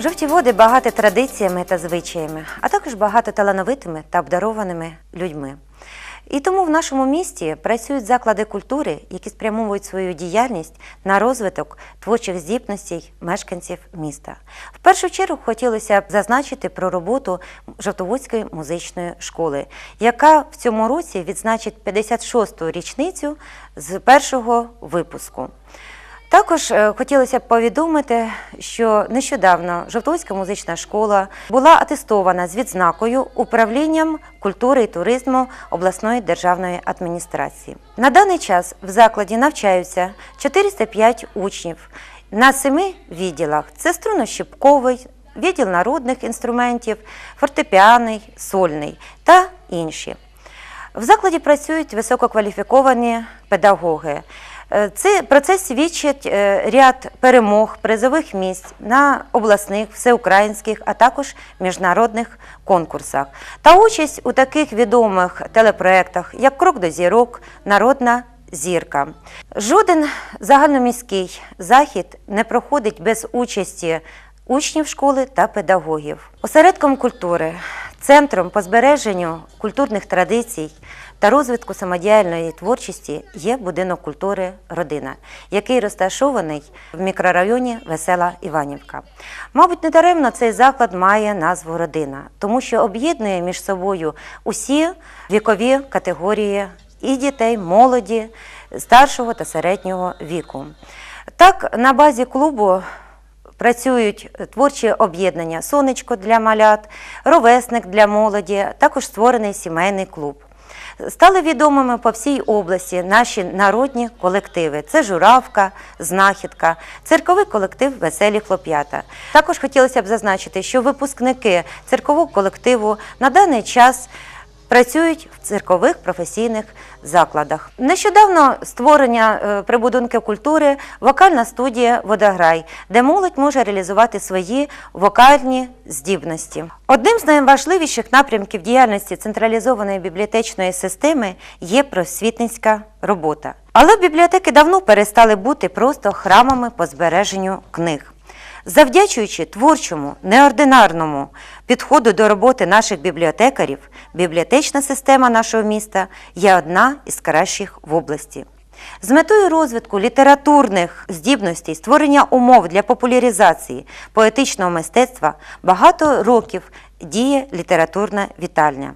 Жовті води багаті традиціями та звичаями, а також багато талановитими та обдарованими людьми. І тому в нашому місті працюють заклади культури, які спрямовують свою діяльність на розвиток творчих здібностей мешканців міста. В першу чергу хотілося б зазначити про роботу Жовтоводської музичної школи, яка в цьому році відзначить 56-ту річницю з першого випуску. Також е, хотілося б повідомити, що нещодавно Жовтоводська музична школа була атестована з відзнакою управлінням культури і туризму обласної державної адміністрації. На даний час в закладі навчаються 405 учнів на семи відділах: це струнощипковий, відділ народних інструментів, фортепіаний, сольний та інші. В закладі працюють висококваліфіковані педагоги. Е, Це про це свідчить е, ряд перемог, призових місць на обласних, всеукраїнських, а також міжнародних конкурсах та участь у таких відомих телепроектах, як Крок до зірок, Народна зірка. Жоден загальноміський захід не проходить без участі учнів школи та педагогів. Осередком культури, центром по збереженню культурних традицій та розвитку самодіяльної творчості є будинок культури Родина, який розташований в мікрорайоні Весела Іванівка. Мабуть, недаремно цей заклад має назву Родина, тому що об'єднує між собою усі вікові категорії і дітей, молоді, старшого та середнього віку. Так, на базі клубу Працюють творчі об'єднання Сонечко для малят, ровесник для молоді, також створений сімейний клуб. Стали відомими по всій області наші народні колективи. Це Журавка, Знахідка, цирковий колектив Веселі хлоп'ята. Також хотілося б зазначити, що випускники циркового колективу на даний час працюють в циркових професійних закладах. Нещодавно створення е, культури вокальна студія Водограй, де молодь може реалізувати свої вокальні здібності. Одним з найважливіших напрямків діяльності централізованої бібліотечної системи є просвітницька робота. Але бібліотеки давно перестали бути просто храмами по збереженню книг. Завдячуючи творчому, неординарному підходу до роботи наших бібліотекарів, бібліотечна система нашого міста є одна із кращих в області. З метою розвитку літературних здібностей, створення умов для популяризації поетичного мистецтва багато років діє літературна вітальня.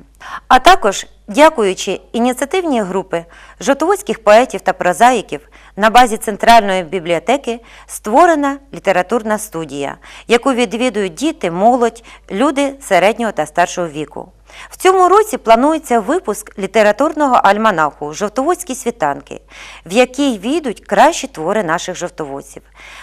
А також, дякуючи ініціативній групи жовтоводських поетів та прозаїків, на базі центральної бібліотеки створена літературна студія, яку відвідують діти, молодь, люди середнього та старшого віку. В цьому році планується випуск літературного альманаху Жовтоводські світанки, в який війдуть кращі твори наших жовтоводців.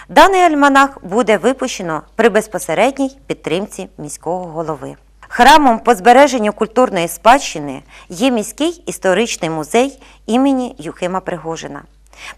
Даний альманах буде випущено при безпосередній підтримці міського голови. Храмом по збереженню культурної спадщини є міський історичний музей імені Юхима Пригожина.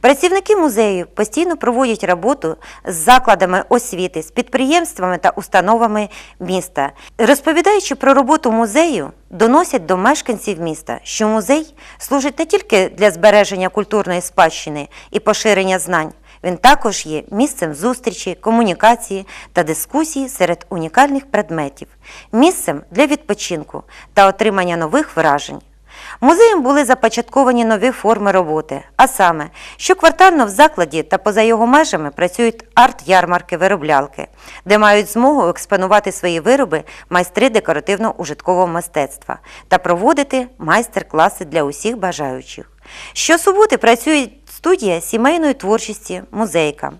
Працівники музею постійно проводять роботу з закладами освіти, з підприємствами та установами міста. Розповідаючи про роботу музею, доносять до мешканців міста, що музей служить не тільки для збереження культурної спадщини і поширення знань. Він також є місцем зустрічі, комунікації та дискусії серед унікальних предметів, місцем для відпочинку та отримання нових вражень. Музеєм були започатковані нові форми роботи, а саме, щоквартально в закладі та поза його межами працюють арт-ярмарки-вироблялки, де мають змогу експонувати свої вироби майстри декоративно-ужиткового мистецтва та проводити майстер-класи для усіх бажаючих. Щосуботи працює студія сімейної творчості музейка.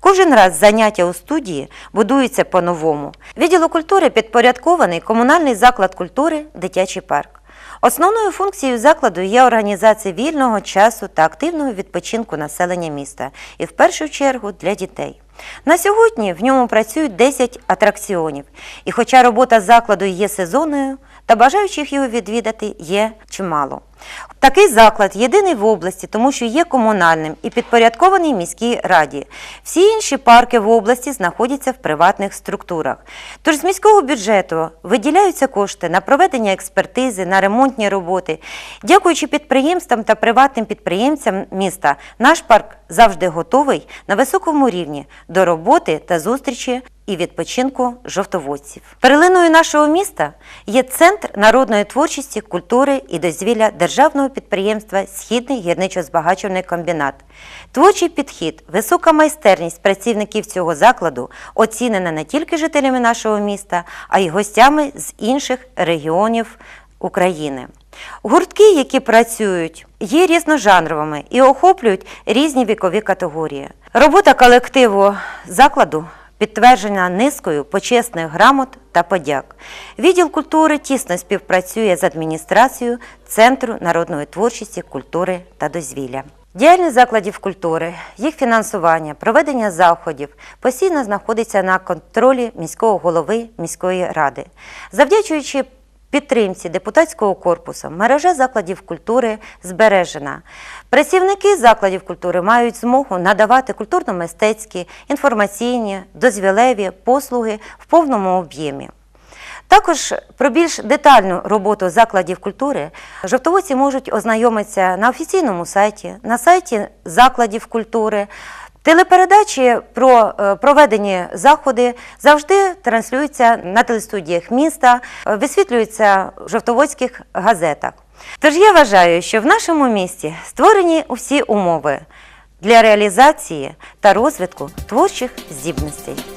Кожен раз заняття у студії будуються по-новому. Відділу культури підпорядкований комунальний заклад культури Дитячий парк. Основною функцією закладу є організація вільного часу та активного відпочинку населення міста і в першу чергу для дітей. На сьогодні в ньому працюють 10 атракціонів, і хоча робота закладу є сезонною, та бажаючих його відвідати є чимало. Такий заклад єдиний в області, тому що є комунальним і підпорядкований міській раді. Всі інші парки в області знаходяться в приватних структурах. Тож з міського бюджету виділяються кошти на проведення експертизи, на ремонтні роботи. Дякуючи підприємствам та приватним підприємцям міста, наш парк завжди готовий на високому рівні до роботи та зустрічі і відпочинку жовтоводців. Перлиною нашого міста є центр народної творчості, культури і дозвілля державного підприємства Східний гірничо-збагачувальний комбінат. Творчий підхід, висока майстерність працівників цього закладу оцінена не тільки жителями нашого міста, а й гостями з інших регіонів України. Гуртки, які працюють, є різножанровими і охоплюють різні вікові категорії. Робота колективу закладу підтверджена низкою почесних грамот та подяк. Відділ культури тісно співпрацює з адміністрацією Центру народної творчості, культури та дозвілля. Діяльність закладів культури, їх фінансування, проведення заходів постійно знаходиться на контролі міського голови міської ради. Завдячуючи підтримці депутатського корпусу мережа закладів культури збережена. Працівники закладів культури мають змогу надавати культурно-мистецькі, інформаційні, дозвілеві послуги в повному об'ємі. Також про більш детальну роботу закладів культури жовтоводці можуть ознайомитися на офіційному сайті, на сайті закладів культури. Телепередачі про е, проведені заходи завжди транслюються на телестудіях міста, е, висвітлюються в жовтоводських газетах. Тож я вважаю, що в нашому місті створені усі умови для реалізації та розвитку творчих здібностей.